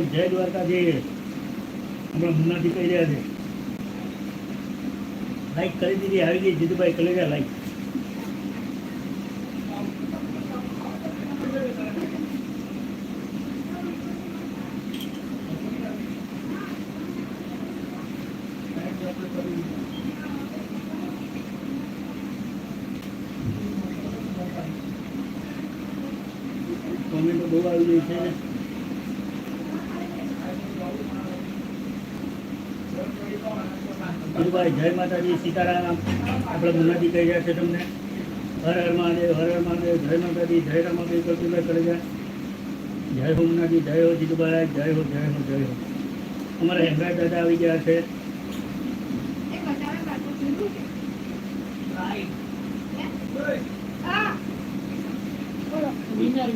જીતુભાઈ જય દ્વારકાજી હમણાં મુન્નાથી કહી રહ્યા છે લાઈક કરી દીધી આવી ગઈ જીતુભાઈ કરી રહ્યા લાઈક કોમેન્ટો બહુ આવી ગઈ છે જીતુભાઈ જય માતાજી, સીતારામ. આપણે મુનાજી કહી રહ્યા છે તમને. હર હર મહાદેવ, હર હર મહાદેવ, જય માતાજી, જય રામાદેવ કલ્પીભાઈ કરી રહ્યા જય હો મુનાજી, જય હો જીતુભાઈ જય હો જય હો જય હો. અમારા હેમરાજ દાદા આવી ગયા છે. વિનર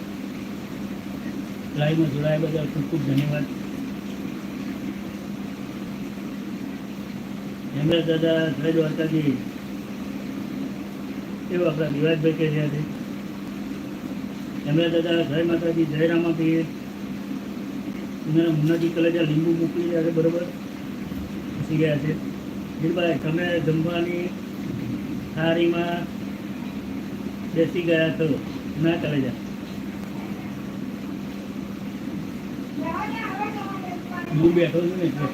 લાઈવમાં જોડાયા બદલ ખૂબ ખૂબ ધન્યવાદ. હેમરાજ દાદા, જય વાર્તાજી એવું આપણા દિવાજભાઈ કહી રહ્યા છે હેમરાજ દાદા, જય માતાજી, જય રામાપીર તમારા મુન્નાજી કલેજા લીંબુ મૂકી રહ્યા છે, બરોબર? ખસી ગયા છે. ગીરભાઈ તમે જમવાની થાળીમાં બેસી ગયા છો ના કલેજા? હું બેઠો છું ને એટલે.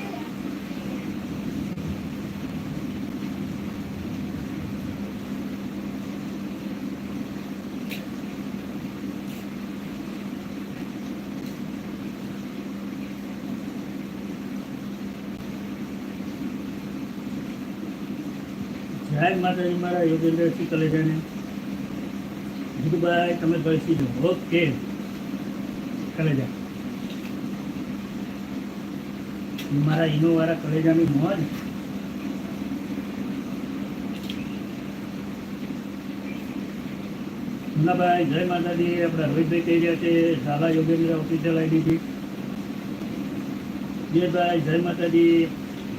માતાજી મારા યોગેન્દ્રસિંહ કલેજાને જીતુભાઈ તમે ભરસી દો ઓકે. કલેજા. મારા ઇનોવાળા કલેજાની મોજ. ભાઈ જય માતાજી. આપણા રોહિતભાઈ કહી રહ્યા છે, શાલા યોગેન્દ્ર ઓફિશિયલ આઈડીથી જીતભાઈ જય માતાજી.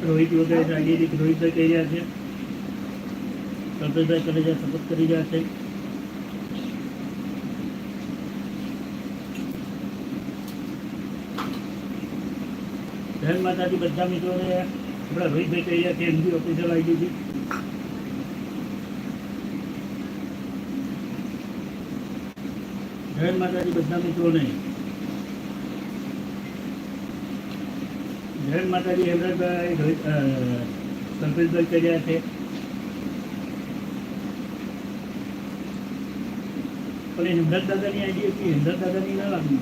રોહિત યોગેશ આઈડીથી રોહિતભાઈ કહી રહ્યા છે. કલ્પેશભાઈ કલેજા સપોર્ટ કરી રહ્યા છે. જય માતાજી બધા મિત્રોને આપણા રોહિતભાઈ કહી રહ્યા છે એમજી ઓફિશિયલ આઈડીથી જય માતાજી બધા મિત્રોને જય માતાજી હેમરાજભાઈ રોહિત અ, કલ્પેશભાઈ કહી રહ્યા છે પણ એ હેમરાજ દાદાની આઈડી હતી હેમરાજ દાદાની ના લાગી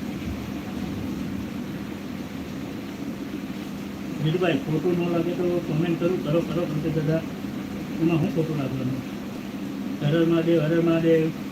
જીતુભાઈ ફોટો ન લાગે તો કોમેન્ટ કરું, કરો કરો કંતે દાદા એમાં હું ફોટો લાગવાનો હરર હર મહાદેવ, હર હર મહાદેવ.